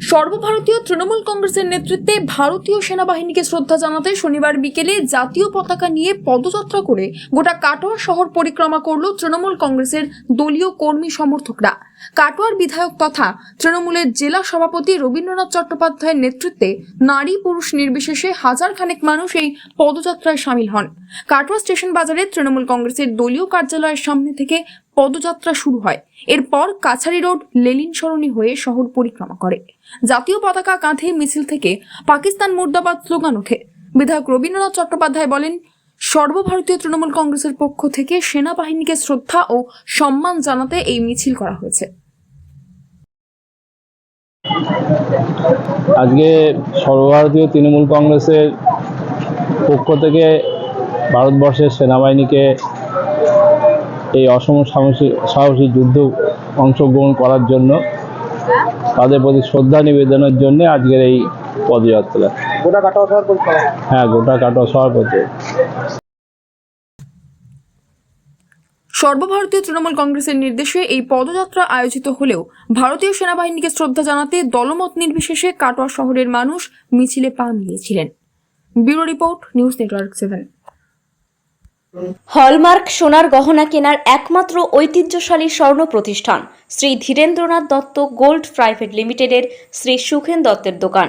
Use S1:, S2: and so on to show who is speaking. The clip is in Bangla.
S1: সর্বভারতীয় তৃণমূল কংগ্রেসের নেতৃত্বে ভারতীয় সেনাবাহিনীকে শ্রদ্ধা জানাতে শনিবার বিকেলে জাতীয় পতাকা নিয়ে পদযাত্রা করে গোটা কাটোয়া শহর পরিক্রমা করল তৃণমূল কংগ্রেসের দলীয় কর্মী সমর্থকরা। কাটোয়ার বিধায়ক তথা তৃণমূলের জেলা সভাপতি রবীন্দ্রনাথ চট্টোপাধ্যায়ের নেতৃত্বে নারী পুরুষ নির্বিশেষে হাজার খানেক মানুষ এই পদযাত্রায় সামিল হন। কাটোয়া স্টেশন বাজারে তৃণমূল কংগ্রেসের দলীয় কার্যালয়ের সামনে থেকে পদযাত্রা শুরু হয়। এরপর কাছারি রোড লেলিন সরণি হয়ে শহর পরিক্রমা করে। জাতীয় পতাকা কাঁধে মিছিল থেকে পাকিস্তান মুর্দাবাদ স্লোগান ওঠে। বিধায়ক রবীন্দ্রনাথ চট্টোপাধ্যায় বলেন সর্বভারতীয় তৃণমূল কংগ্রেসের পক্ষ থেকে সেনাবাহিনীকে শ্রদ্ধা ও সম্মান জানাতে এই মিছিল করা হয়েছে।
S2: আজকে সর্বভারতীয় তৃণমূল কংগ্রেসের পক্ষ থেকে ভারতবর্ষের সেনাবাহিনীকে এই অসম সাহসী যুদ্ধ অংশগ্রহণ করার জন্য তাদের প্রতি শ্রদ্ধা নিবেদনের জন্য আজকের এই পদযাত্রা।
S3: গোটা কাটোয়া শহর পরিক্রমা
S2: হ্যাঁ গোটা কাটোয়া সভাপতি
S1: সর্বভারতীয় তৃণমূল কংগ্রেসের নির্দেশে এই পদযাত্রা আয়োজিত হলেও ভারতীয় সেনাবাহিনীকে শ্রদ্ধা জানাতে দলমত নির্বিশেষে কাটোয়া শহরের মানুষ মিছিলে পা মিলিয়েছিলেন bureau report news network seven.
S4: Hallmark সোনার গহনা কেনার একমাত্র ঐতিহ্যশালী স্বর্ণ প্রতিষ্ঠান শ্রী ধীরেন্দ্রনাথ দত্ত গোল্ড প্রাইভেট লিমিটেডের শ্রী সুখেন দত্তের দোকান।